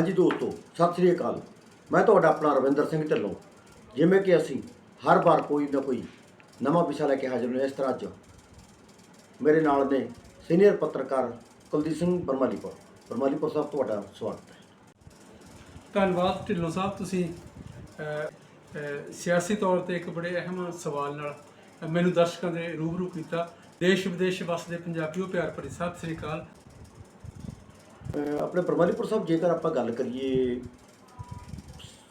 ਹਾਂਜੀ ਦੋਸਤੋ, ਸਤਿ ਸ੍ਰੀ ਅਕਾਲ। ਮੈਂ ਤੁਹਾਡਾ ਆਪਣਾ ਰਵਿੰਦਰ ਸਿੰਘ ਢਿੱਲੋਂ। ਜਿਵੇਂ ਕਿ ਅਸੀਂ ਹਰ ਵਾਰ ਕੋਈ ਨਾ ਕੋਈ ਨਵਾਂ ਵਿਸ਼ਾ ਲੈ ਕੇ ਹਾਜ਼ਰ ਹੋਏ ਇਸ ਤਰ੍ਹਾਂ ਅੱਜ। ਮੇਰੇ ਨਾਲ ਨੇ ਸੀਨੀਅਰ ਪੱਤਰਕਾਰ ਕੁਲਦੀਪ ਸਿੰਘ ਬਰਮਾਲੀਪੁਰ। ਬਰਮਾਲੀਪੁਰ ਸਾਹਿਬ, ਤੁਹਾਡਾ ਸਵਾਗਤ ਹੈ। ਧੰਨਵਾਦ ਢਿੱਲੋਂ ਸਾਹਿਬ, ਤੁਸੀਂ ਸਿਆਸੀ ਤੌਰ ਤੇ ਇੱਕ ਬੜੇ ਅਹਿਮ ਸਵਾਲ ਨਾਲ ਮੈਨੂੰ ਦਰਸ਼ਕਾਂ ਦੇ ਰੂਬਰੂ ਕੀਤਾ। ਦੇਸ਼ ਵਿਦੇਸ਼ ਵਸਦੇ ਪੰਜਾਬੀਓ, ਪਿਆਰ ਭਰੀ ਸਤਿ ਸ੍ਰੀ ਅਕਾਲ। ਆਪਣੇ ਬਰਮਾਲੀਪੁਰ ਸਾਹਿਬ ਜੇਕਰ ਆਪਾਂ ਗੱਲ ਕਰੀਏ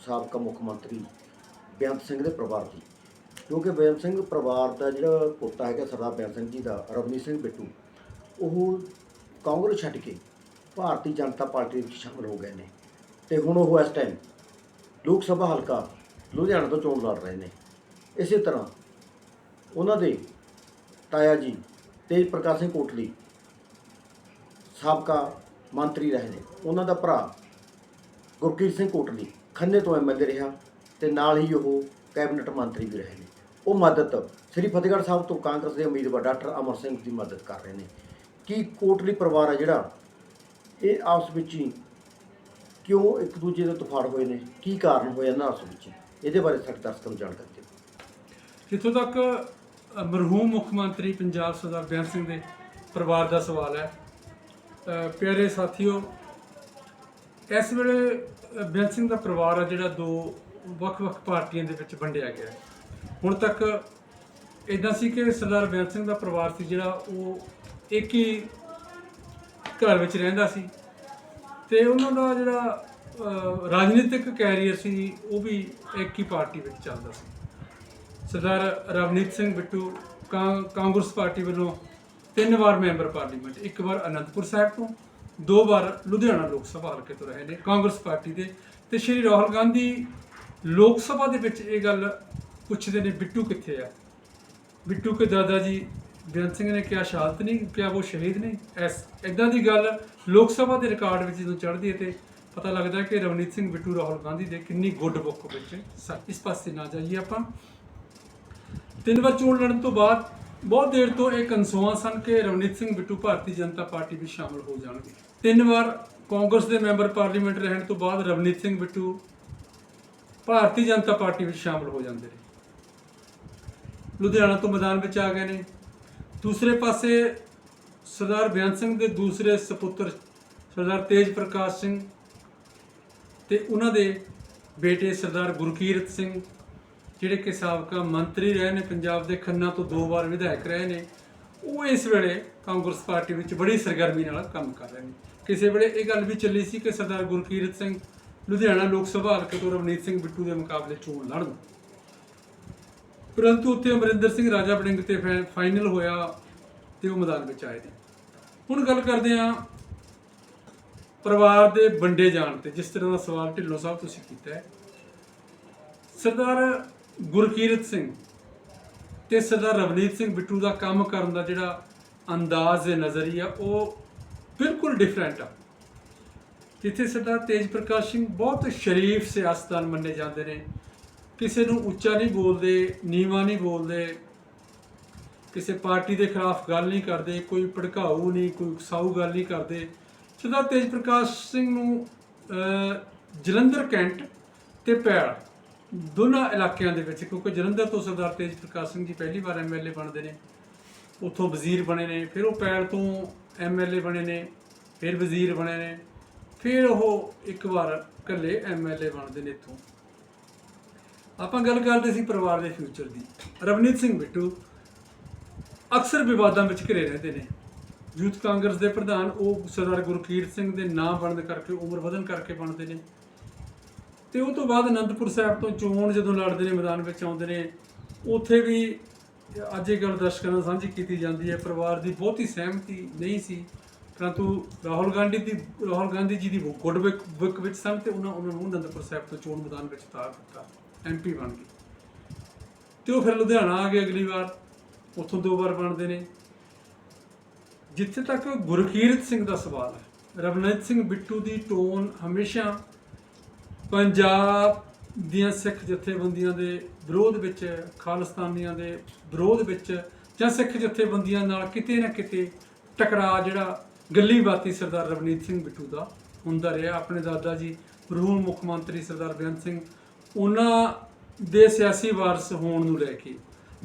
ਸਾਬਕਾ ਮੁੱਖ ਮੰਤਰੀ ਬੇਅੰਤ ਸਿੰਘ ਦੇ ਪਰਿਵਾਰ ਦੀ, ਕਿਉਂਕਿ ਬੇਅੰਤ ਸਿੰਘ ਪਰਿਵਾਰ ਦਾ ਜਿਹੜਾ ਪੋਤਾ ਹੈਗਾ ਸਰਦਾਰ ਬੇਅੰਤ ਸਿੰਘ ਜੀ ਦਾ, ਰਵਨੀਤ ਸਿੰਘ ਬਿੱਟੂ, ਉਹ ਕਾਂਗਰਸ ਛੱਡ ਕੇ ਭਾਰਤੀ ਜਨਤਾ ਪਾਰਟੀ ਵਿੱਚ ਸ਼ਾਮਲ ਹੋ ਗਏ ਨੇ। ਤੇ ਹੁਣ ਉਹ ਇਸ ਟਾਈਮ ਲੋਕ ਸਭਾ ਹਲਕਾ ਲੁਧਿਆਣਾ ਤੋਂ ਚੋਣ ਲੜ ਰਹੇ ਨੇ। ਇਸੇ ਤਰ੍ਹਾਂ ਉਹਨਾਂ ਦੇ ਤਾਇਆ ਜੀ ਤੇਜ ਪ੍ਰਕਾਸ਼ ਸਿੰਘ ਕੋਟਲੀ, ਸਾਬਕਾ ਮੰਤਰੀ ਰਹੇ ਨੇ। ਉਹਨਾਂ ਦਾ ਭਰਾ ਗੁਰਕੀਰਤ ਸਿੰਘ ਕੋਟਲੀ ਖੰਨੇ ਤੋਂ ਐਮਐਲਏ ਰਿਹਾ ਤੇ ਨਾਲ ਹੀ ਉਹ ਕੈਬਨਿਟ ਮੰਤਰੀ ਵੀ ਰਹੇ ਨੇ। ਉਹ ਮਦਦ ਸ੍ਰੀ ਫਤਿਹਗੜ੍ਹ ਸਾਹਿਬ ਤੋਂ ਕਾਂਗਰਸ ਦੇ ਉਮੀਦਵਾਰ ਡਾਕਟਰ ਅਮਰ ਸਿੰਘ ਦੀ ਮਦਦ ਕਰ ਰਹੇ ਨੇ। ਕਿ ਕੋਟਲੀ ਪਰਿਵਾਰ ਹੈ ਜਿਹੜਾ ਇਹ ਆਪਸ ਵਿੱਚ ਹੀ ਕਿਉਂ ਇੱਕ ਦੂਜੇ ਦੇ ਤਫਾੜ ਹੋਏ ਨੇ? ਕੀ ਕਾਰਨ ਹੋਇਆ ਇਹਨਾਂ ਆਪਸ ਵਿੱਚ? ਇਹਦੇ ਬਾਰੇ ਸਾਡੇ ਦਰਸ਼ਕਾਂ ਨੂੰ ਜਾਣਕਾਰੀ ਦਿਓ। ਜਿੱਥੋਂ ਤੱਕ ਮਰਹੂਮ ਮੁੱਖ ਮੰਤਰੀ ਪੰਜਾਬ ਸਰਦਾਰ ਬੇਅੰਤ ਸਿੰਘ ਦੇ ਪਰਿਵਾਰ ਦਾ ਸਵਾਲ ਹੈ ਪਿਆਰੇ ਸਾਥੀਓ ਇਸ ਵੇਲੇ ਅਹ, ਬੇਅੰਤ ਸਿੰਘ ਦਾ ਪਰਿਵਾਰ ਆ ਜਿਹੜਾ ਦੋ ਵੱਖ-ਵੱਖ ਪਾਰਟੀਆਂ ਦੇ ਵਿੱਚ ਵੰਡਿਆ ਗਿਆ ਹੁਣ ਤੱਕ ਇਦਾਂ ਸੀ ਕਿ ਸਰਦਾਰ ਬੇਅੰਤ ਸਿੰਘ ਦਾ ਪਰਿਵਾਰ ਸੀ ਜਿਹੜਾ ਉਹ ਇੱਕ ਹੀ ਘਰ ਵਿੱਚ ਰਹਿੰਦਾ ਸੀ ਤੇ ਉਹਨਾਂ ਦਾ ਜਿਹੜਾ ਰਾਜਨੀਤਿਕ ਕੈਰੀਅਰ ਸੀ ਉਹ ਵੀ ਇੱਕ ਹੀ ਪਾਰਟੀ ਵਿੱਚ ਚੱਲਦਾ ਸੀ। ਸਰਦਾਰ ਰਵਨੀਤ ਸਿੰਘ ਬਿੱਟੂ ਕਾਂ- ਕਾਂਗਰਸ ਪਾਰਟੀ ਵੱਲੋਂ ਤਿੰਨ ਵਾਰ ਮੈਂਬਰ ਪਾਰਲੀਮੈਂਟ, ਇੱਕ ਵਾਰ ਅਨੰਦਪੁਰ ਸਾਹਿਬ ਤੋਂ, ਦੋ ਵਾਰ ਲੁਧਿਆਣਾ ਲੋਕ ਸਭਾ ਹਲਕੇ ਤੋਂ ਰਹੇ ਨੇ, ਕਾਂਗਰਸ ਪਾਰਟੀ ਦੇ। ਤੇ ਸ਼੍ਰੀ ਰਾਹੁਲ ਗਾਂਧੀ ਲੋਕ ਸਭਾ ਦੇ ਵਿੱਚ ਇਹ ਗੱਲ ਪੁੱਛਦੇ ਨੇ, ਬਿੱਟੂ ਕਿੱਥੇ ਆ? ਬਿੱਟੂ ਕੇ ਦਾਦਾ ਜੀ ਬੇਅੰਤ ਸਿੰਘ ਨੇ ਕਿਹਾ, ਸ਼ਹਾਦਤ ਨਹੀਂ, ਕਿਹਾ ਉਹ ਸ਼ਹੀਦ ਨਹੀਂ ਐਸ ਇਦਾਂ ਦੀ ਗੱਲ ਲੋਕ ਸਭਾ ਦੇ ਰਿਕਾਰਡ ਵਿੱਚ ਜਦੋਂ ਚੜ੍ਹਦੀ ਹੈ ਤੇ ਪਤਾ ਲੱਗਦਾ ਕਿ ਰਵਨੀਤ ਸਿੰਘ, ਬਿੱਟੂ ਰਾਹੁਲ ਗਾਂਧੀ ਦੇ ਕਿੰਨੀ ਗੁੱਡ ਬੁੱਕ ਵਿੱਚ ਸਨ। ਇਸ ਪਾਸੇ ਨਾ ਜਾਈਏ ਆਪਾਂ। ਤਿੰਨ ਵਾਰ ਚੋਣ ਲੜਨ ਤੋਂ ਬਾਅਦ ਬਹੁਤ ਦੇਰ ਤੋਂ ਇਹ ਕਨਸੋਆਂ ਸਨ ਕਿ ਰਵਨੀਤ ਸਿੰਘ ਬਿੱਟੂ ਭਾਰਤੀ ਜਨਤਾ ਪਾਰਟੀ ਵਿੱਚ ਸ਼ਾਮਲ ਹੋ ਜਾਣਗੇ। ਤਿੰਨ ਵਾਰ ਕਾਂਗਰਸ ਦੇ ਮੈਂਬਰ ਪਾਰਲੀਮੈਂਟ ਰਹਿਣ ਤੋਂ ਬਾਅਦ ਰਵਨੀਤ ਸਿੰਘ ਬਿੱਟੂ ਭਾਰਤੀ ਜਨਤਾ ਪਾਰਟੀ ਵਿੱਚ ਸ਼ਾਮਲ ਹੋ ਜਾਂਦੇ ਨੇ। ਲੁਧਿਆਣਾ ਤੋਂ ਮੈਦਾਨ ਵਿੱਚ ਆ ਗਏ ਨੇ। ਦੂਸਰੇ ਪਾਸੇ ਸਰਦਾਰ ਬੇਅੰਤ ਸਿੰਘ ਦੇ ਦੂਸਰੇ ਸੁਪੁੱਤਰ ਸਰਦਾਰ ਤੇਜ ਪ੍ਰਕਾਸ਼ ਸਿੰਘ ਤੇ ਉਹਨਾਂ ਦੇ ਬੇਟੇ ਸਰਦਾਰ ਗੁਰਕੀਰਤ ਸਿੰਘ ਜਿਹੜੇ ਕਿ ਸਾਬਕਾ ਮੰਤਰੀ ਰਹੇ ਨੇ, ਪੰਜਾਬ ਦੇ ਖੰਨਾ ਤੋਂ ਦੋ ਵਾਰ ਵਿਧਾਇਕ ਰਹੇ ਨੇ, ਉਹ ਇਸ ਵੇਲੇ ਕਾਂਗਰਸ ਪਾਰਟੀ ਵਿੱਚ ਬੜੀ ਸਰਗਰਮੀ ਨਾਲ ਕੰਮ ਕਰ ਰਹੇ ਨੇ। ਕਿਸੇ ਵੇਲੇ ਇਹ ਗੱਲ ਵੀ ਚੱਲੀ ਸੀ ਕਿ ਸਰਦਾਰ ਗੁਰਕੀਰਤ ਸਿੰਘ ਲੁਧਿਆਣਾ ਲੋਕ ਸਭਾ ਹਲਕੇ ਤੋਂ ਰਵਨੀਤ ਸਿੰਘ ਬਿੱਟੂ ਦੇ ਮੁਕਾਬਲੇ ਚੋਣ ਲੜਨ। ਪਰੰਤੂ ਉੱਥੇ ਅਮਰਿੰਦਰ ਸਿੰਘ ਰਾਜਾ ਬੜਿੰਗ ਤੇ ਫੈ- ਫਾਈਨਲ ਹੋਇਆ ਤੇ ਉਹ ਮੈਦਾਨ ਵਿੱਚ ਆਏ ਨੇ। ਹੁਣ ਗੱਲ ਕਰਦੇ ਹਾਂ ਪਰਿਵਾਰ ਦੇ ਵੰਡੇ ਜਾਣ ਤੇ, ਜਿਸ ਤਰ੍ਹਾਂ ਦਾ ਸਵਾਲ ਢਿੱਲੋਂ ਸਾਹਿਬ ਤੁਸੀਂ ਕੀਤਾ ਹੈ। ਸਰਦਾਰ ਗੁਰਕੀਰਤ ਸਿੰਘ ਤੇ ਸਰਦਾਰ ਰਵਨੀਤ ਸਿੰਘ ਬਿੱਟੂ ਦਾ ਕੰਮ ਕਰਨ ਦਾ ਜਿਹੜਾ ਅੰਦਾਜ਼ ਹੈ ਨਜ਼ਰੀਆ, ਉਹ ਬਿਲਕੁਲ ਡਿਫਰੈਂਟ ਆ। ਜਿੱਥੇ ਸਰਦਾਰ ਤੇਜ ਪ੍ਰਕਾਸ਼ ਸਿੰਘ ਬਹੁਤ ਸ਼ਰੀਫ ਸਿਆਸਤਦਾਨ ਮੰਨੇ ਜਾਂਦੇ ਨੇ। ਕਿਸੇ ਨੂੰ ਉੱਚਾ ਨਹੀਂ ਬੋਲਦੇ, ਨੀਵਾਂ ਨਹੀਂ ਬੋਲਦੇ। ਕਿਸੇ ਪਾਰਟੀ ਦੇ ਖਿਲਾਫ ਗੱਲ ਨਹੀਂ ਕਰਦੇ, ਕੋਈ ਭੜਕਾਊ ਨਹੀਂ, ਕੋਈ ਉਕਸਾਊ ਗੱਲ ਨਹੀਂ ਕਰਦੇ। ਸਰਦਾਰ ਤੇਜ ਪ੍ਰਕਾਸ਼ ਸਿੰਘ ਨੂੰ ਜਲੰਧਰ ਕੈਂਟ ਤੇ ਪੈੜ ਦੋਨਾਂ ਇਲਾਕਿਆਂ ਦੇ ਵਿੱਚ, ਕਿਉਂਕਿ ਜਲੰਧਰ ਤੋਂ ਸਰਦਾਰ ਤੇਜ ਪ੍ਰਕਾਸ਼ ਸਿੰਘ ਜੀ ਪਹਿਲੀ ਵਾਰ ਐਮਐਲਏ ਬਣਦੇ ਨੇ, ਉੱਥੋਂ ਵਜ਼ੀਰ ਬਣੇ ਨੇ, ਫਿਰ ਉਹ ਪੈੜ ਤੋਂ ਐਮਐਲਏ ਬਣੇ ਨੇ, ਫਿਰ ਵਜ਼ੀਰ ਬਣੇ ਨੇ, ਫਿਰ ਉਹ ਇੱਕ ਵਾਰ ਇਕੱਲੇ ਐਮਐਲਏ ਬਣਦੇ ਨੇ ਇੱਥੋਂ। ਆਪਾਂ ਗੱਲ ਕਰਦੇ ਸੀ ਪਰਿਵਾਰ ਦੇ ਫਿਊਚਰ ਦੀ। ਰਵਨੀਤ ਸਿੰਘ ਬਿੱਟੂ ਅਕਸਰ ਵਿਵਾਦਾਂ ਵਿੱਚ ਘਿਰੇ ਰਹਿੰਦੇ ਨੇ। ਯੂਥ ਕਾਂਗਰਸ ਦੇ ਪ੍ਰਧਾਨ, ਉਹ ਸਰਦਾਰ ਗੁਰਕੀਰਤ ਸਿੰਘ ਦੇ ਨਾਂ ਬਣਨ ਕਰਕੇ, ਉਮਰ ਵਧਣ ਕਰਕੇ ਬਣਦੇ ਨੇ। ਤੇ ਉਹ ਤੋਂ ਬਾਅਦ ਅਨੰਦਪੁਰ ਸਾਹਿਬ ਤੋਂ ਚੋਣ ਜਦੋਂ ਲੜਦੇ ਨੇ ਮੈਦਾਨ ਵਿੱਚ ਆਉਂਦੇ ਨੇ, ਉੱਥੇ ਵੀ ਅੱਜ ਇਹ ਗੱਲ ਦਰਸ਼ਕਾਂ ਨਾਲ ਸਾਂਝੀ ਕੀਤੀ ਜਾਂਦੀ ਹੈ, ਪਰਿਵਾਰ ਦੀ ਬਹੁਤੀ ਸਹਿਮਤੀ ਨਹੀਂ ਸੀ, ਪਰੰਤੂ ਰਾਹੁਲ ਗਾਂਧੀ ਦੀ, ਰਾਹੁਲ ਗਾਂਧੀ ਜੀ ਦੀ ਗੁੱਡ ਵਿਕ ਵਿੱਚ ਸਨ ਤੇ ਉਹਨਾਂ ਉਹਨਾਂ ਨੂੰ ਅਨੰਦਪੁਰ ਸਾਹਿਬ ਤੋਂ ਚੋਣ ਮੈਦਾਨ ਵਿੱਚ ਉਤਾਰ ਦਿੱਤਾ ਐਮਪੀ ਬਣ ਗਏ। ਤੇ ਉਹ ਫਿਰ ਲੁਧਿਆਣਾ ਆ ਗਏ ਅਗਲੀ ਵਾਰ, ਉੱਥੋਂ ਦੋ ਵਾਰ ਬਣਦੇ ਨੇ। ਜਿੱਥੇ ਤੱਕ ਗੁਰਕੀਰਤ ਸਿੰਘ ਦਾ ਸਵਾਲ ਹੈ, ਰਵਨੀਤ ਸਿੰਘ ਬਿੱਟੂ ਦੀ ਟੋਨ ਹਮੇਸ਼ਾ ਪੰਜਾਬ ਦੀਆਂ ਸਿੱਖ ਜਥੇਬੰਦੀਆਂ ਦੇ ਵਿਰੋਧ ਵਿੱਚ, ਖਾਲਿਸਤਾਨੀਆਂ ਦੇ ਵਿਰੋਧ ਵਿੱਚ ਜਾਂ ਸਿੱਖ ਜਥੇਬੰਦੀਆਂ ਨਾਲ ਕਿਤੇ ਨਾ ਕਿਤੇ ਟਕਰਾਅ ਜਿਹੜਾ ਗੱਲੀ ਬਾਤੀ ਸਰਦਾਰ ਰਵਨੀਤ ਸਿੰਘ ਬਿੱਟੂ ਦਾ ਹੁੰਦਾ ਰਿਹਾ, ਆਪਣੇ ਦਾਦਾ ਜੀ ਮਰਹੂਮ ਮੁੱਖ ਮੰਤਰੀ ਸਰਦਾਰ ਬੇਅੰਤ ਸਿੰਘ, ਉਹਨਾਂ ਦੇ ਸਿਆਸੀ ਵਾਰਸ ਹੋਣ ਨੂੰ ਲੈ ਕੇ।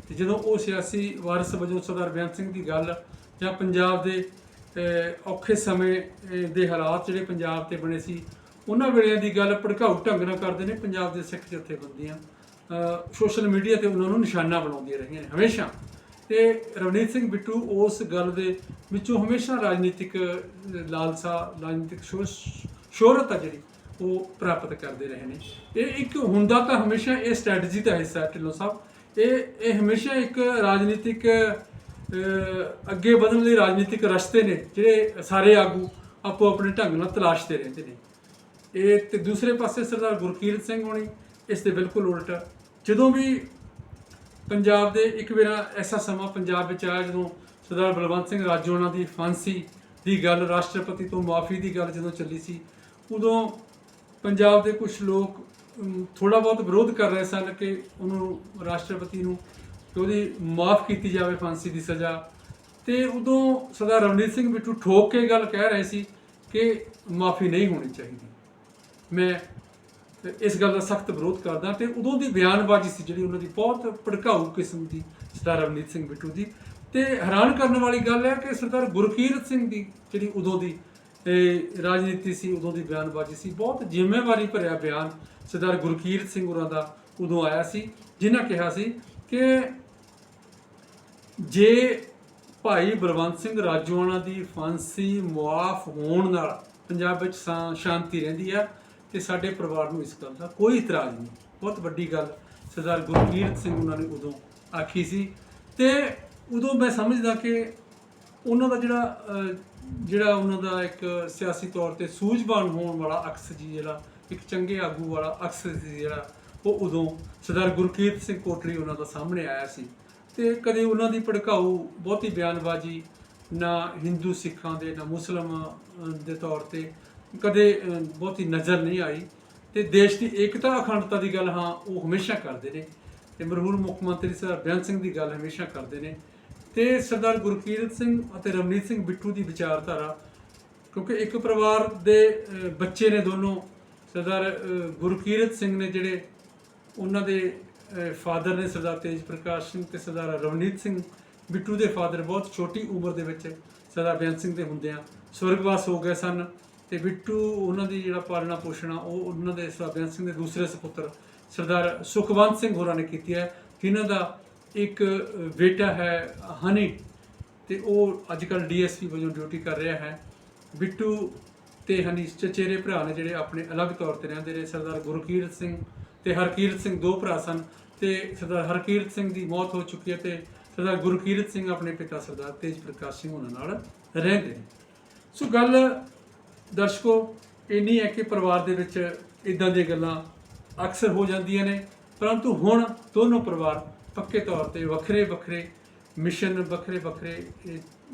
ਤੇ ਜਦੋਂ ਉਹ ਸਿਆਸੀ ਵਾਰਸ ਵਜੋਂ ਸਰਦਾਰ ਬੇਅੰਤ ਸਿੰਘ ਦੀ ਗੱਲ ਜਾਂ ਪੰਜਾਬ ਦੇ ਔਖੇ ਸਮੇਂ ਦੇ ਹਾਲਾਤ ਜਿਹੜੇ ਪੰਜਾਬ ਤੇ ਬਣੇ ਸੀ ਉਹਨਾਂ ਵੇਲਿਆਂ ਦੀ ਗੱਲ ਭੜਕਾਊ ਢੰਗ ਨਾਲ ਕਰਦੇ ਨੇ, ਪੰਜਾਬ ਦੇ ਸਿੱਖ ਜਥੇਬੰਦੀਆਂ ਸੋਸ਼ਲ ਮੀਡੀਆ ਤੇ ਉਹਨਾਂ ਨੂੰ ਨਿਸ਼ਾਨਾ ਬਣਾਉਂਦੀਆਂ ਰਹੀਆਂ ਨੇ ਹਮੇਸ਼ਾ। ਤੇ ਰਵਨੀਤ ਸਿੰਘ ਬਿੱਟੂ ਉਸ ਗੱਲ ਦੇ ਵਿੱਚੋਂ ਹਮੇਸ਼ਾ ਰਾਜਨੀਤਿਕ ਲਾਲਸਾ, ਰਾਜਨੀਤਿਕ ਸ਼ੋਹ- ਸ਼ੋਹਰਤ ਆ ਜਿਹੜੀ, ਉਹ ਪ੍ਰਾਪਤ ਕਰਦੇ ਰਹੇ ਨੇ। ਇਹ ਇੱਕ ਹੁੰਦਾ ਤਾਂ ਹਮੇਸ਼ਾ ਇਹ ਸਟ੍ਰੈਟਜੀ ਦਾ ਹਿੱਸਾ ਹੈ, ਢਿੱਲੋਂ ਸਾਹਿਬ। ਇਹ ਇਹ ਹਮੇਸ਼ਾ ਇੱਕ ਰਾਜਨੀਤਿਕ ਅੱਗੇ ਵਧਣ ਲਈ ਰਾਜਨੀਤਿਕ ਰਸਤੇ ਨੇ, ਜਿਹੜੇ ਸਾਰੇ ਆਗੂ ਆਪੋ ਆਪਣੇ ਢੰਗ ਨਾਲ ਤਲਾਸ਼ਦੇ ਰਹਿੰਦੇ ਨੇ। ਇਹ ਤੇ ਦੂਸਰੇ ਪਾਸੇ ਸਰਦਾਰ ਗੁਰਕੀਰਤ ਸਿੰਘ ਹੋਣੀ, ਇਸ ਦੇ ਬਿਲਕੁਲ ਉਲਟ ਜਦੋਂ ਵੀ ਪੰਜਾਬ ਦੇ ਇੱਕ ਵੇਰਾ ਐਸਾ ਸਮਾਂ ਪੰਜਾਬ ਵਿੱਚ ਆਇਆ ਜਦੋਂ ਸਰਦਾਰ ਬਲਵੰਤ ਸਿੰਘ ਰਾਜੋਣਾ ਦੀ ਫਾਂਸੀ ਦੀ ਗੱਲ, ਰਾਸ਼ਟਰਪਤੀ ਤੋਂ ਮਾਫੀ ਦੀ ਗੱਲ ਜਦੋਂ ਚੱਲੀ ਸੀ, ਉਦੋਂ ਪੰਜਾਬ ਦੇ ਕੁਝ ਲੋਕ ਥੋੜਾ ਬਹੁਤ ਵਿਰੋਧ ਕਰ ਰਹੇ ਸਨ ਕਿ ਉਹਨੂੰ ਰਾਸ਼ਟਰਪਤੀ ਨੂੰ ਕਿ ਉਹਦੀ ਮਾਫ ਕੀਤੀ ਜਾਵੇ ਫਾਂਸੀ ਦੀ ਸਜ਼ਾ। ਤੇ ਉਦੋਂ ਸਰਦਾਰ ਰਵਨੀਤ ਸਿੰਘ ਬਿੱਟੂ ਠੋਕ ਕੇ ਗੱਲ ਕਹਿ ਰਹੇ ਸੀ ਕਿ ਮਾਫੀ ਨਹੀਂ ਹੋਣੀ ਚਾਹੀਦੀ। ਮੈਂ ਇਸ ਗੱਲ ਦਾ ਸਖਤ ਵਿਰੋਧ ਕਰਦਾ ਤੇ ਉਦੋਂ ਦੀ ਬਿਆਨਬਾਜ਼ੀ ਸੀ ਜਿਹੜੀ ਉਹਨਾਂ ਦੀ ਬਹੁਤ ਭੜਕਾਊ ਕਿਸਮ ਦੀ, ਸਰਦਾਰ ਰਵਨੀਤ ਸਿੰਘ ਬਿੱਟੂ ਦੀ। ਤੇ ਹੈਰਾਨ ਕਰਨ ਵਾਲੀ ਗੱਲ ਹੈ ਕਿ ਸਰਦਾਰ ਗੁਰਕੀਰਤ ਸਿੰਘ ਦੀ ਜਿਹੜੀ ਉਦੋਂ ਦੀ ਰਾਜਨੀਤੀ ਸੀ, ਉਦੋਂ ਦੀ ਬਿਆਨਬਾਜ਼ੀ ਸੀ, ਬਹੁਤ ਜ਼ਿੰਮੇਵਾਰੀ ਭਰਿਆ ਬਿਆਨ ਸਰਦਾਰ ਗੁਰਕੀਰਤ ਸਿੰਘ ਉਹਨਾਂ ਦਾ ਉਦੋਂ ਆਇਆ ਸੀ, ਜਿਨ੍ਹਾਂ ਕਿਹਾ ਸੀ ਕਿ ਜੇ ਭਾਈ ਬਲਵੰਤ ਸਿੰਘ ਰਾਜੋਆਣਾ ਦੀ ਫਾਂਸੀ ਮੁਆਫ ਹੋਣ ਨਾਲ ਪੰਜਾਬ ਵਿੱਚ ਸ਼ਾ- ਸ਼ਾਂਤੀ ਰਹਿੰਦੀ ਆ ਤੇ ਸਾਡੇ ਪਰਿਵਾਰ ਨੂੰ ਇਸ ਗੱਲ ਦਾ ਕੋਈ ਇਤਰਾਜ਼ ਨਹੀਂ। ਬਹੁਤ ਵੱਡੀ ਗੱਲ ਸਰਦਾਰ ਗੁਰਕੀਰਤ ਸਿੰਘ ਉਹਨਾਂ ਨੇ ਉਦੋਂ ਆਖੀ ਸੀ। ਤੇ ਉਦੋਂ ਮੈਂ ਸਮਝਦਾ ਕਿ ਉਹਨਾਂ ਦਾ ਜਿਹੜਾ ਜਿਹੜਾ ਉਹਨਾਂ ਦਾ ਇੱਕ ਸਿਆਸੀ ਤੌਰ ਤੇ ਸੂਝਵਾਨ ਹੋਣ ਵਾਲਾ ਅਕਸ ਜੀ, ਜਿਹੜਾ ਇੱਕ ਚੰਗੇ ਆਗੂ ਵਾਲਾ ਅਕਸ ਸੀ ਜਿਹੜਾ, ਉਹ ਉਦੋਂ ਸਰਦਾਰ ਗੁਰਕੀਰਤ ਸਿੰਘ ਕੋਟਲੀ ਉਹਨਾਂ ਦਾ ਸਾਹਮਣੇ ਆਇਆ ਸੀ। ਤੇ ਕਦੇ ਉਹਨਾਂ ਦੀ ਭੜਕਾਊ ਬਹੁਤੀ ਬਿਆਨਬਾਜ਼ੀ ਨਾ ਹਿੰਦੂ ਸਿੱਖਾਂ ਦੇ, ਨਾ ਮੁਸਲਮਾਨ ਦੇ ਤੌਰ ਤੇ ਕਦੇ ਬਹੁਤੀ ਨਜ਼ਰ ਨਹੀਂ ਆਈ। ਤੇ ਦੇਸ਼ ਦੀ ਏਕਤਾ ਅਖੰਡਤਾ ਦੀ ਗੱਲ ਹਾਂ, ਉਹ ਹਮੇਸ਼ਾ ਕਰਦੇ ਨੇ। ਤੇ ਮਰਹੂਮ ਮੁੱਖ ਮੰਤਰੀ ਸਰਦਾਰ ਬੇਅੰਤ ਸਿੰਘ ਦੀ ਗੱਲ ਹਮੇਸ਼ਾ ਕਰਦੇ ਨੇ। ਤੇ ਸਰਦਾਰ ਗੁਰਕੀਰਤ ਸਿੰਘ ਅਤੇ ਰਵਨੀਤ ਸਿੰਘ ਬਿੱਟੂ ਦੀ ਵਿਚਾਰਧਾਰਾ, ਕਿਉਂਕਿ ਇੱਕ ਪਰਿਵਾਰ ਦੇ ਬੱਚੇ ਨੇ ਦੋਨੋਂ, ਸਰਦਾਰ ਗੁਰਕੀਰਤ ਸਿੰਘ ਨੇ ਜਿਹੜੇ ਉਹਨਾਂ ਦੇ ਫਾਦਰ ਨੇ ਸਰਦਾਰ ਤੇਜ ਪ੍ਰਕਾਸ਼ ਸਿੰਘ ਤੇ ਸਰਦਾਰ ਰਵਨੀਤ ਸਿੰਘ ਬਿੱਟੂ ਦੇ ਫਾਦਰ, ਬਹੁਤ ਛੋਟੀ ਉਮਰ ਦੇ ਵਿੱਚ ਸਰਦਾਰ ਬੇਅੰਤ ਸਿੰਘ ਦੇ ਹੁੰਦਿਆਂ ਸਵਰਗਵਾਸ ਹੋ ਗਏ ਸਨ। ਤੇ ਬਿੱਟੂ ਉਹਨਾਂ ਦੀ ਜਿਹੜਾ ਪਾਲਣਾ ਪੋਸ਼ਣਾ ਉਹ ਉਹਨਾਂ ਦੇ ਸਰਦਾਰ ਸਿੰਘ ਦੇ ਦੂਸਰੇ ਸੁਪੁੱਤਰ ਸਰਦਾਰ ਸੁਖਵੰਤ ਸਿੰਘ ਹੋਰਾਂ ਨੇ ਕੀਤੀ ਹੈ, ਜਿਨ੍ਹਾਂ ਦਾ ਇੱਕ ਬੇਟਾ ਹੈ ਹਨੀ ਤੇ ਉਹ ਅੱਜ ਕੱਲ ਡੀਐਸਪੀ ਵਜੋਂ ਡਿਊਟੀ ਕਰ ਰਿਹਾ ਹੈ। ਬਿੱਟੂ ਤੇ ਹਨੀ ਚਚੇਰੇ ਭਰਾ ਨੇ ਜਿਹੜੇ ਆਪਣੇ ਅਲੱਗ ਤੌਰ ਤੇ ਰਹਿੰਦੇ ਨੇ, ਸਰਦਾਰ ਗੁਰਕੀਰਤ ਸਿੰਘ ਤੇ ਹਰਕੀਰਤ ਸਿੰਘ ਦੋ ਭਰਾ ਸਨ ਤੇ ਸਰਦਾਰ ਹਰਕੀਰਤ ਸਿੰਘ ਦੀ ਮੌਤ ਹੋ ਚੁੱਕੀ ਹੈ ਤੇ ਸਰਦਾਰ ਗੁਰਕੀਰਤ ਸਿੰਘ ਆਪਣੇ ਪਿਤਾ ਸਰਦਾਰ ਤੇਜ ਪ੍ਰਕਾਸ਼ ਸਿੰਘ ਉਹਨਾਂ ਨਾਲ ਰਹਿੰਦੇ ਨੇ। ਸੋ ਗੱਲ ਦਰਸ਼ਕੋ ਇੰਨੀ ਹੈ ਕਿ ਪਰਿਵਾਰ ਦੇ ਵਿੱਚ ਇਦਾਂ ਦੀਆਂ ਗੱਲਾਂ ਅਕਸਰ ਹੋ ਜਾਂਦੀਆਂ ਨੇ, ਪਰੰਤੂ ਹੁਣ ਦੋਨੋਂ ਪਰਿਵਾਰ ਪੱਕੇ ਤੌਰ ਤੇ ਵੱਖਰੇ ਵੱਖਰੇ ਮਿਸ਼ਨ, ਵੱਖਰੇ ਵੱਖਰੇ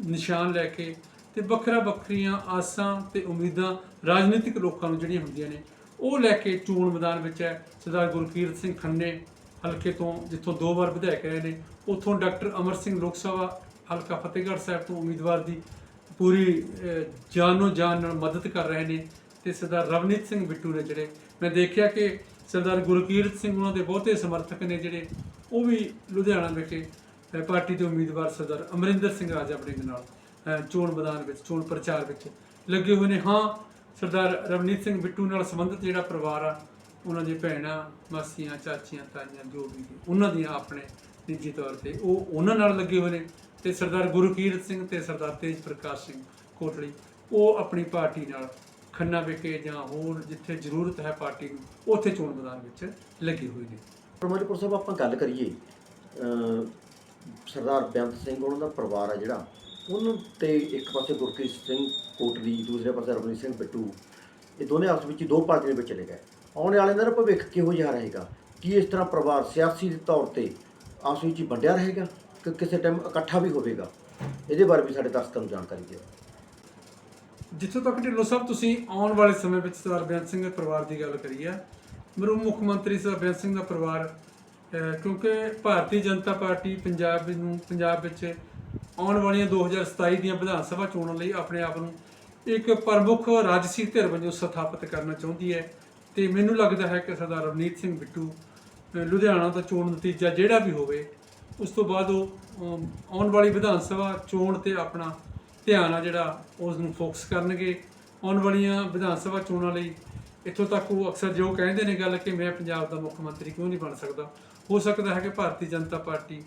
ਨਿਸ਼ਾਨ ਲੈ ਕੇ ਤੇ ਵੱਖਰਾ ਵੱਖਰੀਆਂ ਆਸਾਂ ਤੇ ਉਮੀਦਾਂ ਰਾਜਨੀਤਿਕ ਲੋਕਾਂ ਨੂੰ ਜਿਹੜੀਆਂ ਹੁੰਦੀਆਂ ਨੇ, ਉਹ ਲੈ ਕੇ ਚੋਣ ਮੈਦਾਨ ਵਿੱਚ ਹੈ, ਸਰਦਾਰ ਗੁਰਕੀਰਤ ਸਿੰਘ ਖੰਨੇ ਹਲਕੇ ਤੋਂ ਜਿੱਥੋਂ ਦੋ ਵਾਰ ਵਿਧਾਇਕ ਰਹੇ ਨੇ, ਉੱਥੋਂ ਡਾਕਟਰ ਅਮਰ ਸਿੰਘ ਲੋਕ ਸਭਾ, ਹਲਕਾ ਫਤਿਹਗੜ੍ਹ ਸਾਹਿਬ ਤੋਂ ਉਮੀਦਵਾਰ ਦੀ ਪੂਰੀ ਜਾਨੋ ਜਾਨ ਨਾਲ ਮਦਦ ਕਰ ਰਹੇ ਨੇ ਤੇ ਸਰਦਾਰ ਰਵਨੀਤ ਸਿੰਘ ਬਿੱਟੂ ਨੇ ਜਿਹੜੇ, ਮੈਂ ਦੇਖਿਆ ਕਿ ਸਰਦਾਰ ਗੁਰਕੀਰਤ ਸਿੰਘ ਉਹਨਾਂ ਦੇ ਬਹੁਤੇ ਸਮਰਥਕ ਨੇ ਜਿਹੜੇ, ਉਹ ਵੀ ਲੁਧਿਆਣਾ ਵਿਖੇ ਪਾਰਟੀ ਦੇ ਉਮੀਦਵਾਰ ਸਰਦਾਰ ਅਮਰਿੰਦਰ ਸਿੰਘ ਰਾਜਾ ਵੜਿੰਗ ਨਾਲ ਚੋਣ ਮੈਦਾਨ ਵਿੱਚ, ਚੋਣ ਪ੍ਰਚਾਰ ਵਿੱਚ ਲੱਗੇ ਹੋਏ ਨੇ। ਹਾਂ, ਸਰਦਾਰ ਰਵਨੀਤ ਸਿੰਘ ਬਿੱਟੂ ਨਾਲ ਸੰਬੰਧਿਤ ਜਿਹੜਾ ਪਰਿਵਾਰ ਆ, ਉਹਨਾਂ ਦੀ ਭੈਣਾਂ, ਮਾਸੀਆਂ, ਚਾਚੀਆਂ, ਤਾਈਆਂ, ਜੋ ਵੀ ਉਹਨਾਂ ਦੀਆਂ ਆਪਣੇ ਨਿੱਜੀ ਤੌਰ ਤੇ ਉਹ ਉਹਨਾਂ ਨਾਲ ਲੱਗੇ ਹੋਏ ਨੇ। ਤੇ ਸਰਦਾਰ ਗੁਰਕੀਰਤ ਸਿੰਘ ਤੇ ਸਰਦਾਰ ਤੇਜ ਪ੍ਰਕਾਸ਼ ਸਿੰਘ ਕੋਟਲੀ, ਉਹ ਆਪਣੀ ਪਾਰਟੀ ਨਾਲ ਖੰਨਾ ਵਿਖੇ ਜਾਂ ਹੋਰ ਜਿੱਥੇ ਜ਼ਰੂਰਤ ਹੈ ਪਾਰਟੀ ਨੂੰ, ਉੱਥੇ ਚੋਣ ਮੈਦਾਨ ਵਿੱਚ ਲੱਗੇ ਹੋਏ ਨੇ। ਪਰਮਜਪੁਰ ਸਾਹਿਬ, ਆਪਾਂ ਗੱਲ ਕਰੀਏ ਸਰਦਾਰ ਬੇਅੰਤ ਸਿੰਘ, ਉਹਨਾਂ ਦਾ ਪਰਿਵਾਰ ਆ ਜਿਹੜਾ, ਉਹਨੂੰ ਤੇ ਇੱਕ ਪਾਸੇ ਗੁਰਕੀਰਤ ਸਿੰਘ ਕੋਟਲੀ, ਦੂਸਰੇ ਪਾਸੇ ਰਵਨੀਤ ਸਿੰਘ ਬਿੱਟੂ, ਇਹ ਦੋਨੇ ਆਪਸ ਵਿੱਚ ਦੋ ਪਾਰਟੀਆਂ ਵਿੱਚ ਚਲੇ ਗਏ। ਆਉਣ ਵਾਲੇ ਦਾ ਭਵਿੱਖ ਕਿਹੋ ਜਿਹਾ ਰਹੇਗਾ? ਕੀ ਇਸ ਤਰ੍ਹਾਂ ਪਰਿਵਾਰ ਸਿਆਸੀ ਦੇ ਤੌਰ ਤੇ ਆਪਸ ਵਿੱਚ ਹੀ ਵੰਡਿਆ ਰਹੇਗਾ? ਕਿ ਕਿਸੇ ਟਾਈਮ ਇਕੱਠਾ ਵੀ ਹੋਵੇਗਾ। ਇਹਦੇ ਬਾਰੇ ਵੀ ਸਾਡੇ ਦਰਸ਼ਕਾਂ ਨੂੰ ਜਾਣਕਾਰੀ ਦਿਓ। ਜਿੱਥੋਂ ਤੱਕ ਢਿੱਲੋਂ ਸਾਹਿਬ, ਤੁਸੀਂ ਆਉਣ ਵਾਲੇ ਸਮੇਂ ਵਿੱਚ ਸਰਦਾਰ ਬੇਅੰਤ ਸਿੰਘ ਦੇ ਪਰਿਵਾਰ ਦੀ ਗੱਲ ਕਰੀ ਆ ਮਰੂ ਮੁੱਖ ਮੰਤਰੀ ਸਰਦਾਰ ਬੇਅੰਤ ਸਿੰਘ ਦਾ ਪਰਿਵਾਰ ਕਿਉਂਕਿ ਭਾਰਤੀ ਜਨਤਾ ਪਾਰਟੀ ਪੰਜਾਬ ਨੂੰ, ਪੰਜਾਬ ਵਿੱਚ ਆਉਣ ਵਾਲੀਆਂ 2027 ਦੀਆਂ ਵਿਧਾਨ ਸਭਾ ਚੋਣਾਂ ਲਈ ਆਪਣੇ ਆਪ ਨੂੰ ਇੱਕ ਪ੍ਰਮੁੱਖ ਰਾਜਸੀ ਧਿਰ ਵਜੋਂ ਸਥਾਪਿਤ ਕਰਨਾ ਚਾਹੁੰਦੀ ਹੈ। ਤੇ ਮੈਨੂੰ ਲੱਗਦਾ ਹੈ ਕਿ ਸਰਦਾਰ ਰਵਨੀਤ ਸਿੰਘ ਬਿੱਟੂ ਲੁਧਿਆਣਾ ਦਾ ਚੋਣ ਨਤੀਜਾ ਜਿਹੜਾ ਵੀ ਹੋਵੇ ਉਸ ਤੋਂ ਬਾਅਦ ਉਹ ਅਮ, ਆਉਣ ਵਾਲੀ ਵਿਧਾਨ ਸਭਾ ਚੋਣ ਤੇ ਆਪਣਾ ਧਿਆਨ ਆ ਜਿਹੜਾ ਉਸ ਨੂੰ ਫੋਕਸ ਕਰਨਗੇ। ਆਉਣ ਵਾਲੀਆਂ ਵਿਧਾਨ ਸਭਾ ਚੋਣਾਂ ਲਈ ਇੱਥੋਂ ਤੱਕ ਉਹ ਅਕਸਰ ਜੋ ਕਹਿੰਦੇ ਨੇ ਗੱਲ ਕਿ ਮੈਂ ਪੰਜਾਬ ਦਾ ਮੁੱਖ ਮੰਤਰੀ ਕਿਉਂ ਨਹੀਂ ਬਣ ਸਕਦਾ? ਹੋ ਸਕਦਾ ਹੈ ਕਿ ਭਾਰਤੀ ਜਨਤਾ ਪਾਰਟੀ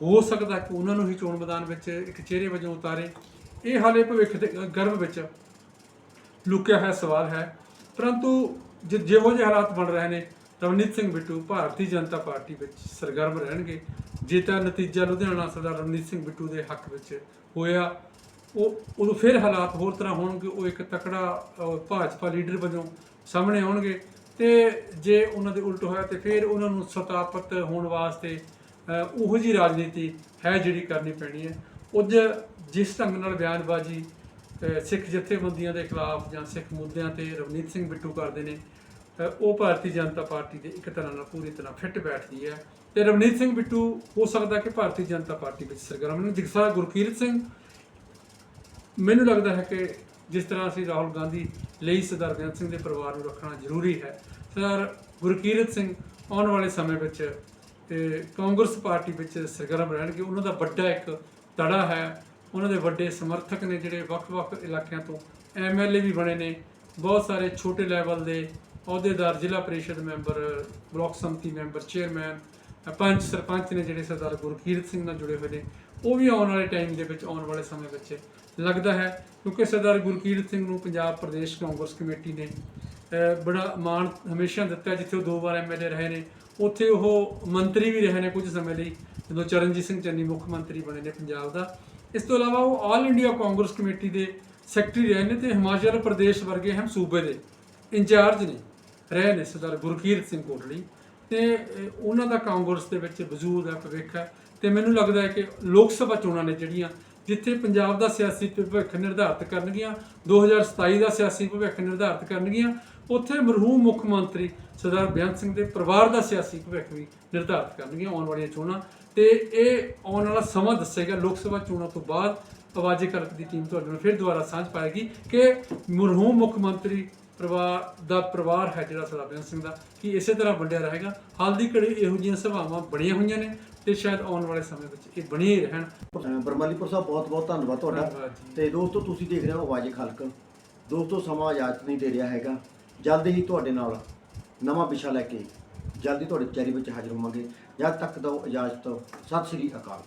ਹੋ ਸਕਦਾ ਕਿ ਉਹਨਾਂ ਨੂੰ ਹੀ ਚੋਣ ਮੈਦਾਨ ਵਿੱਚ ਇੱਕ ਚਿਹਰੇ ਵਜੋਂ ਉਤਾਰੇ। ਇਹ ਹਾਲੇ ਭਵਿੱਖ ਦੇ ਗਰਭ ਵਿੱਚ ਲੁਕਿਆ ਹੋਇਆ ਸਵਾਲ ਹੈ। ਪਰੰਤੂ ਜੇ ਜਿਹੋ ਜਿਹੇ ਹਾਲਾਤ ਬਣ ਰਹੇ ਨੇ ਰਵਨੀਤ ਸਿੰਘ ਬਿੱਟੂ ਭਾਰਤੀ ਜਨਤਾ ਪਾਰਟੀ ਵਿੱਚ ਸਰਗਰਮ ਰਹਿਣਗੇ। ਜੇ ਤਾਂ ਨਤੀਜਾ ਲੁਧਿਆਣਾ ਸਰਦਾਰ ਰਵਨੀਤ ਸਿੰਘ ਬਿੱਟੂ ਦੇ ਹੱਕ ਵਿੱਚ ਹੋਇਆ, ਉਹ ਉਦੋਂ ਫਿਰ ਹਾਲਾਤ ਹੋਰ ਤਰ੍ਹਾਂ ਹੋਣਗੇ, ਉਹ ਇੱਕ ਤਕੜਾ ਭਾਜਪਾ ਲੀਡਰ ਵਜੋਂ ਸਾਹਮਣੇ ਆਉਣਗੇ ਤੇ ਜੇ ਉਹਨਾਂ ਦੇ ਉਲਟ ਹੋਇਆ ਤੇ ਫਿਰ ਉਹਨਾਂ ਨੂੰ ਸਤਾਪਤ ਹੋਣ ਵਾਸਤੇ ਉਹੋ ਜੀ ਰਾਜਨੀਤੀ ਹੈ ਜਿਹੜੀ ਕਰਨੀ ਪੈਣੀ ਹੈ। ਉਜ ਜਿਸ ਢੰਗ ਨਾਲ ਬਿਆਨਬਾਜ਼ੀ ਸਿੱਖ ਜਥੇਬੰਦੀਆਂ ਦੇ ਖਿਲਾਫ ਜਾਂ ਸਿੱਖ ਮੁੱਦਿਆਂ ਤੇ ਰਵਨੀਤ ਸਿੰਘ ਬਿੱਟੂ ਕਰਦੇ ਨੇ, ਅਹ, ਉਹ ਭਾਰਤੀ ਜਨਤਾ ਪਾਰਟੀ ਦੇ ਇੱਕ ਤਰ੍ਹਾਂ ਨਾਲ ਪੂਰੀ ਤਰ੍ਹਾਂ ਫਿੱਟ ਬੈਠਦੀ ਹੈ। ਤੇ ਰਵਨੀਤ ਸਿੰਘ ਬਿੱਟੂ, ਹੋ ਸਕਦਾ ਕਿ ਭਾਰਤੀ ਜਨਤਾ ਪਾਰਟੀ ਵਿੱਚ ਸਰਗਰਮ ਨੇ। ਜਿਗਸਾ ਗੁਰਕੀਰਤ ਸਿੰਘ, ਮੈਨੂੰ ਲੱਗਦਾ ਹੈ ਕਿ ਜਿਸ ਤਰ੍ਹਾਂ ਅਸੀਂ ਰਾਹੁਲ ਗਾਂਧੀ ਲਈ ਸਰਦਾਰ ਬੇਅੰਤ ਸਿੰਘ ਦੇ ਪਰਿਵਾਰ ਨੂੰ ਰੱਖਣਾ ਜ਼ਰੂਰੀ ਹੈ ਸਰਦਾਰ ਗੁਰਕੀਰਤ ਸਿੰਘ ਆਉਣ ਵਾਲੇ ਸਮੇਂ ਵਿੱਚ ਤੇ ਕਾਂਗਰਸ ਪਾਰਟੀ ਵਿੱਚ ਸਰਗਰਮ ਰਹਿਣਗੇ। ਉਹਨਾਂ ਦਾ ਵੱਡਾ ਇੱਕ ਤੜਾ ਹੈ। ਉਹਨਾਂ ਦੇ ਵੱਡੇ ਸਮਰਥਕ ਨੇ ਜਿਹੜੇ ਵੱਖ-ਵੱਖ ਇਲਾਕਿਆਂ ਤੋਂ ਐਮਐਲਏ ਵੀ ਬਣੇ ਨੇ। ਬਹੁਤ ਸਾਰੇ ਛੋਟੇ ਲੈਵਲ ਦੇ ਅਹੁਦੇਦਾਰ, ਜ਼ਿਲ੍ਹਾ ਪਰਿਸ਼ਦ ਮੈਂਬਰ, ਬਲਾਕ ਸੰਮਤੀ ਮੈਂਬਰ, ਚੇਅਰਮੈਨ ਪੰਚ ਸਰਪੰਚ ਨੇ ਜਿਹੜੇ ਸਰਦਾਰ ਗੁਰਕੀਰਤ ਸਿੰਘ ਨਾਲ ਜੁੜੇ ਹੋਏ ਨੇ, ਉਹ ਵੀ ਆਉਣ ਵਾਲੇ ਟਾਈਮ ਦੇ ਵਿੱਚ, ਆਉਣ ਵਾਲੇ ਸਮੇਂ ਵਿੱਚ ਲੱਗਦਾ ਹੈ, ਕਿਉਂਕਿ ਸਰਦਾਰ ਗੁਰਕੀਰਤ ਸਿੰਘ ਨੂੰ ਪੰਜਾਬ ਪ੍ਰਦੇਸ਼ ਕਾਂਗਰਸ ਕਮੇਟੀ ਨੇ ਬੜਾ ਮਾਣ ਹਮੇਸ਼ਾ ਦਿੱਤਾ, ਜਿੱਥੇ ਉਹ ਦੋ ਵਾਰ ਐਮਐਲਏ ਰਹੇ ਨੇ, ਉੱਥੇ ਉਹ ਮੰਤਰੀ ਵੀ ਰਹੇ ਨੇ ਕੁਝ ਸਮੇਂ ਲਈ, ਜਦੋਂ ਚਰਨਜੀਤ ਸਿੰਘ ਚੰਨੀ ਮੁੱਖ ਮੰਤਰੀ ਬਣੇ ਨੇ ਪੰਜਾਬ ਦਾ। ਇਸ ਤੋਂ ਇਲਾਵਾ ਉਹ ਆਲ ਇੰਡੀਆ ਕਾਂਗਰਸ ਕਮੇਟੀ ਦੇ ਸੈਕਟਰੀ ਰਹੇ ਨੇ ਤੇ ਹਿਮਾਚਲ ਪ੍ਰਦੇਸ਼ ਵਰਗੇ ਅਹਿਮ ਸੂਬੇ ਦੇ ਇੰਚਾਰਜ ਨੇ, ਰਹੇ ਨੇ ਸਰਦਾਰ ਗੁਰਕੀਰਤ ਸਿੰਘ ਕੋਟਲੀ। ਤੇ ਉਹਨਾਂ ਦਾ ਕਾਂਗਰਸ ਦੇ ਵਿੱਚ ਵਜੂਦ ਹੈ ਭਵਿੱਖ ਹੈ ਤੇ ਮੈਨੂੰ ਲੱਗਦਾ ਹੈ ਕਿ ਲੋਕ ਸਭਾ ਚੋਣਾਂ ਨੇ ਜਿਹੜੀਆਂ, ਜਿੱਥੇ ਪੰਜਾਬ ਦਾ ਸਿਆਸੀ ਭਵਿੱਖ ਨਿਰਧਾਰਤ ਕਰਨਗੀਆਂ 2027 ਦਾ ਸਿਆਸੀ ਭਵਿੱਖ ਨਿਰਧਾਰਤ ਕਰਨਗੀਆਂ, ਉੱਥੇ ਮਰਹੂਮ ਮੁੱਖ ਮੰਤਰੀ ਸਰਦਾਰ ਬੇਅੰਤ ਸਿੰਘ ਦੇ ਪਰਿਵਾਰ ਦਾ ਸਿਆਸੀ ਭਵਿੱਖ ਵੀ ਨਿਰਧਾਰਤ ਕਰਨਗੀਆਂ ਆਉਣ ਵਾਲੀਆਂ ਚੋਣਾਂ। ਤੇ ਇਹ ਆਉਣ ਵਾਲਾ ਸਮਾਂ ਦੱਸੇਗਾ ਲੋਕ ਸਭਾ ਚੋਣਾਂ ਤੋਂ ਬਾਅਦ ਆਵਾਜ਼ੇ ਕਲਕ ਦੀ ਟੀਮ ਤੁਹਾਡੇ ਨਾਲ ਫਿਰ ਦੁਬਾਰਾ ਸਾਂਝ ਪਾਏਗੀ ਕਿ ਮਰਹੂਮ ਮੁੱਖ ਮੰਤਰੀ ਪਰਿਵਾਰ ਦਾ ਪਰਿਵਾਰ ਹੈ ਜਿਹੜਾ ਬੇਅੰਤ ਸਿੰਘ ਦਾ ਕਿ ਇਸੇ ਤਰ੍ਹਾਂ ਵੰਡਿਆ ਰਹੇਗਾ। ਹਾਲ ਦੀ ਘੜੀ ਇਹੋ ਜਿਹੀਆਂ ਸਭਾਵਾਂ ਬਣੀਆਂ ਹੋਈਆਂ ਨੇ ਤੇ ਸ਼ਾਇਦ ਆਉਣ ਵਾਲੇ ਸਮੇਂ ਵਿੱਚ ਇਹ ਬਣੀਆਂ ਹੀ ਰਹਿਣ। ਬਰਮਾਲੀਪੁਰ ਸਾਹਿਬ ਬਹੁਤ ਬਹੁਤ ਧੰਨਵਾਦ ਤੁਹਾਡਾ। ਤੇ ਦੋਸਤੋ ਤੁਸੀਂ ਦੇਖ ਰਹੇ ਹੋ ਆਵਾਜ਼ੇ ਖਲਕ। ਦੋਸਤੋ ਸਮਾਂ ਇਜਾਜ਼ਤ ਨਹੀਂ ਦੇ ਰਿਹਾ ਹੈਗਾ। ਜਲਦੀ ਹੀ ਤੁਹਾਡੇ ਨਾਲ ਨਵਾਂ ਵਿਸ਼ਾ ਲੈ ਕੇ ਜਲਦੀ ਤੁਹਾਡੇ ਚੈਰੀ ਵਿੱਚ ਹਾਜ਼ਰ ਹੋਵਾਂਗੇ। ਜਦ ਤੱਕ ਦੋ ਇਜਾਜ਼ਤ ਸਤਿ ਸ੍ਰੀ ਅਕਾਲ।